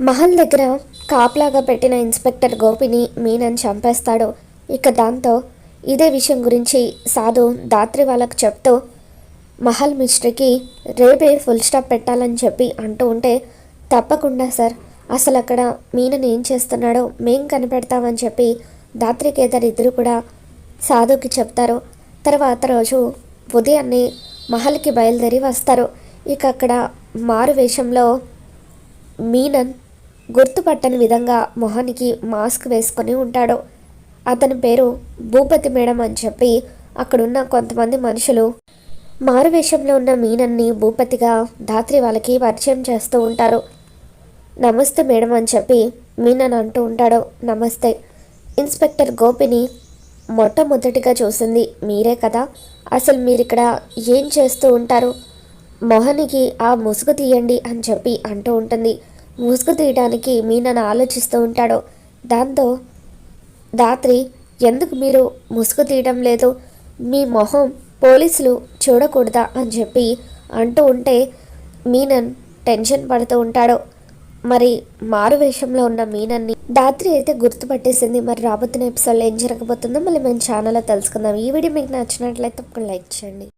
మహల్ దగ్గర కాపలాగా పెట్టిన ఇన్స్పెక్టర్ గోపిని మీనన్ చంపేస్తాడు. ఇక దాంతో ఇదే విషయం గురించి సాధు దాత్రి వాళ్ళకు చెప్తూ మహల్ మిస్టర్కి రేపే ఫుల్ స్టాప్ పెట్టాలని చెప్పి అంటూ ఉంటే తప్పకుండా సార్ అసలు అక్కడ మీనన్ ఏం చేస్తున్నాడో మేం కనిపెడతామని చెప్పి దాత్రి కేదార్ ఇద్దరు కూడా సాధుకి చెప్తారు. తర్వాత రోజు ఉదయాన్నే మహల్కి బయలుదేరి వస్తారు. ఇక అక్కడ మారు వేషంలో మీనన్ గుర్తుపట్టని విధంగా మొహానికి మాస్క్ వేసుకొని ఉంటాడు. అతని పేరు భూపతి మేడం అని చెప్పి అక్కడున్న కొంతమంది మనుషులు మారువేషంలో ఉన్న మీనన్ని భూపతిగా ధాత్రి వాళ్ళకి పరిచయం చేస్తూ ఉంటారు. నమస్తే మేడం అని చెప్పి మీనన్ అంటూ ఉంటాడు. నమస్తే. ఇన్స్పెక్టర్ గోపిని మొట్టమొదటిగా చూసింది మీరే కదా? అసలు మీరు ఇక్కడ ఏం చేస్తూ ఉంటారు? మొహానికి ఆ ముసుగు తీయండి అని చెప్పి అంటూ ఉంటుంది. ముసుగు తీయడానికి మీనన్ ఆలోచిస్తూ ఉంటాడు. దాంతో దాత్రి ఎందుకు మీరు ముసుగు తీయడం లేదు? మీ మొహం పోలీసులు చూడకూడదా? అని చెప్పి అంటూ ఉంటే మీనన్ టెన్షన్ పడుతూ ఉంటాడు. మరి మారు వేషంలో ఉన్న మీనన్ని దాత్రి అయితే గుర్తుపట్టేసింది. మరి రాబోతున్న ఎపిసోడ్లో ఏం జరగబోతుందో మళ్ళీ మన ఛానల్లో తెలుసుకుందాం. ఈ వీడియో మీకు నచ్చినట్లయితే ఒక లైక్ చేయండి.